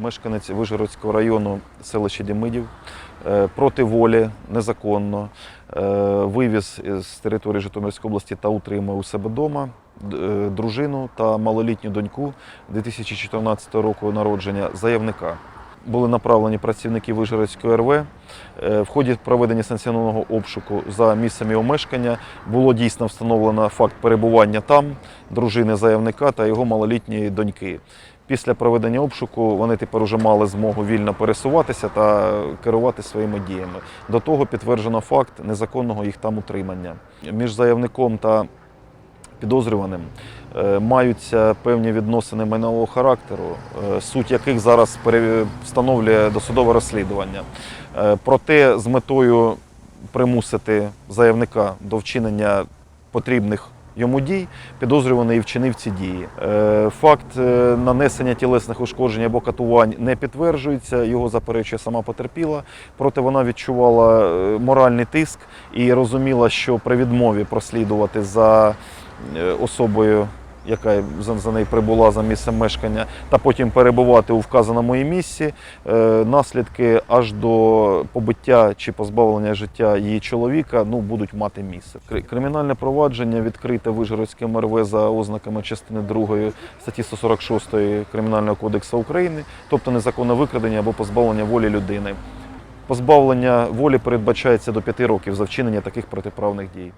мешканець Вижгородського району селища Дімидів, е, проти волі незаконно е, вивіз з території Житомирської області та утримав у себе вдома дружину та малолітню доньку 2014 року народження заявника. Були направлені працівники Вижгородської РВ. Е, В ході проведення санкціонованого обшуку за місцем його мешкання було дійсно встановлено факт перебування там дружини заявника та його малолітньої доньки. Після проведення обшуку вони тепер уже мали змогу вільно пересуватися та керувати своїми діями. До того підтверджено факт незаконного їх там утримання. Між заявником та підозрюваним е, маються певні відносини майнового характеру, е, суть яких зараз встановлює досудове розслідування. Е, Проте з метою примусити заявника до вчинення потрібних йому дій, підозрюваний і вчинив ці дії. Е, Факт е, нанесення тілесних ушкоджень або катувань не підтверджується, його заперечує сама потерпіла. Проте вона відчувала е, моральний тиск і розуміла, що при відмові прослідувати за особою, яка за, нею прибула за місцем мешкання, та потім перебувати у вказаному її місці, е, наслідки аж до побиття чи позбавлення життя її чоловіка ну, будуть мати місце. Кримінальне провадження відкрите Вижгородським РВ за ознаками частини 2 статті 146 Кримінального кодексу України, тобто незаконне викрадення або позбавлення волі людини. Позбавлення волі передбачається до 5 років за вчинення таких протиправних дій.